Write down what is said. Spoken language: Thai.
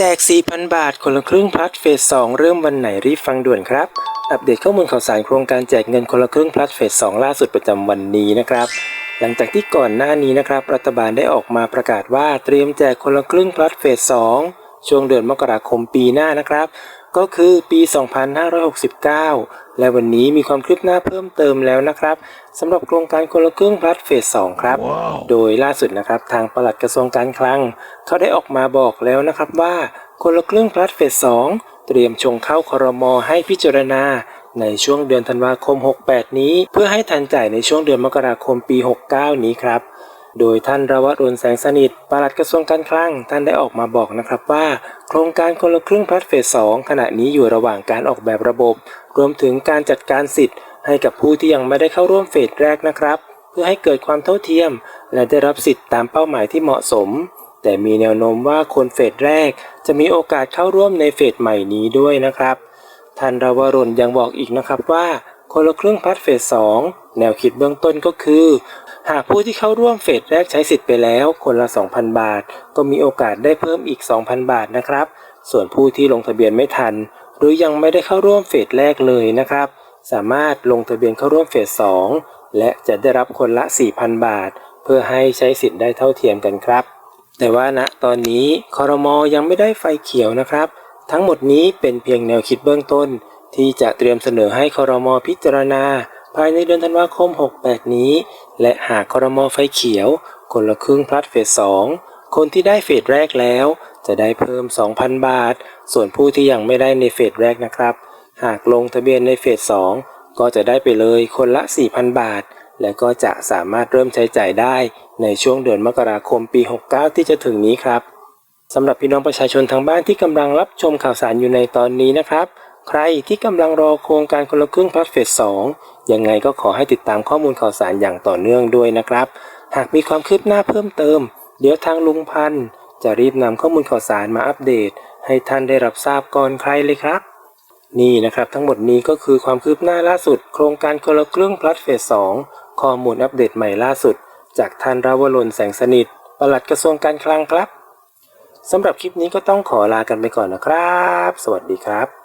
แจก 4,000 บาท คนละครึ่งพลัดเฟส 2 เริ่มวันไหนรีบฟังด่วนครับ อัปเดตข้อมูลข่าวสารโครงการแจกเงินคนละครึ่งพลัดเฟส 2 ล่าสุดประจำวันนี้นะครับ หลังจากที่ก่อนหน้านี้นะครับ รัฐบาลได้ออกมาประกาศว่าเตรียมแจกคนละครึ่งพลัดเฟส 2 ช่วงเดือนมกราคมปีหน้านะครับ ก็คือปี 2569 และวันนี้มีความคืบหน้าเพิ่มเติมแล้วนะครับสำหรับโครงการคนละครึ่งพลัดเฟส 2 ครับโดยล่าสุดนะครับทางปลัดกระทรวงการคลัง เขาได้ออกมาบอกแล้วนะครับว่าคนละครึ่งพลัดเฟส 2 เตรียมชงเข้าครมให้พิจารณาในช่วงเดือนธันวาคม 68 นี้ เพื่อให้ทันจ่ายในช่วงเดือนมกราคมปี 69 นี้ครับ โดยท่านรวัตรนแสงสนิทปลัดกระทรวงการคลังท่านได้ออกมาบอกนะครับว่า โครงการคนละครึ่งพลัดเฟส2ขณะนี้อยู่ระหว่างการออกแบบระบบ รวมถึงการจัดการสิทธิ์ ให้กับผู้ที่ยังไม่ได้เข้าร่วมเฟสแรกนะครับ เพื่อให้เกิดความเท่าเทียม และได้รับสิทธิ์ตามเป้าหมายที่เหมาะสม แต่มีแนวโน้มว่าคนเฟสแรก จะมีโอกาสเข้าร่วมในเฟสใหม่นี้ด้วยนะครับท่านรวรนยังบอกอีกนะครับว่าคนละครึ่งพลัดเฟส2แนวคิดเบื้องต้นก็คือ หากผู้ที่เข้าร่วมเฟสแรกใช้สิทธิ์ไปแล้ว คนละ 2,000 บาท ก็มีโอกาสได้เพิ่มอีก 2,000 บาทนะครับ ส่วนผู้ที่ลงทะเบียนไม่ทัน หรือยังไม่ได้เข้าร่วมเฟสแรกเลยนะครับ สามารถลงทะเบียนเข้าร่วมเฟส 2 และจะได้รับคนละ 4,000 บาท เพื่อให้ใช้สิทธิ์ได้เท่าเทียมกันครับ แต่ว่าณตอนนี้คอรมอยังไม่ได้ไฟเขียวนะครับ ทั้งหมดนี้เป็นเพียงแนวคิดเบื้องต้น ที่จะเตรียมเสนอให้คอรมอพิจารณา ภายในเดือนธันวาคม 68 นี้ และหากคอรมอไฟเขียว คนละครึ่งพลัดเฟส 2 คนที่ได้เฟสแรกแล้ว จะได้เพิ่ม 2,000 บาท ส่วนผู้ที่ยังไม่ได้ในเฟสแรกนะครับ หากลงทะเบียนในเฟส 2 ก็จะได้ไปเลยคนละ 4,000 บาท และก็จะสามารถเริ่มใช้จ่ายได้ในช่วงเดือนมกราคมปี 69 ที่จะถึงนี้ครับสำหรับพี่น้องประชาชนทางบ้านที่กำลังรับชมข่าวสารอยู่ในตอนนี้นะครับ ใครที่กำลังรอโครงการคนละครึ่งพลัสเฟส2ยังไงก็ขอให้ติดตามข้อมูลข่าวสารอย่างต่อเนื่องด้วยนะครับ หากมีความคืบหน้าเพิ่มเติม เดี๋ยวทางลุงพันธ์จะรีบนำข้อมูลข่าวสารมาอัปเดต ให้ท่านได้รับทราบก่อนใครเลยครับ นี่นะครับทั้งหมดนี้ก็คือความคืบหน้าล่าสุด โครงการคนละครึ่งพลัสเฟส2ข้อมูลอัปเดตใหม่ล่าสุด จากท่านราวรนแสงสนิทปลัดกระทรวงการคลังครับสำหรับคลิปนี้ก็ต้องขอลากันไปก่อนนะครับ สวัสดีครับ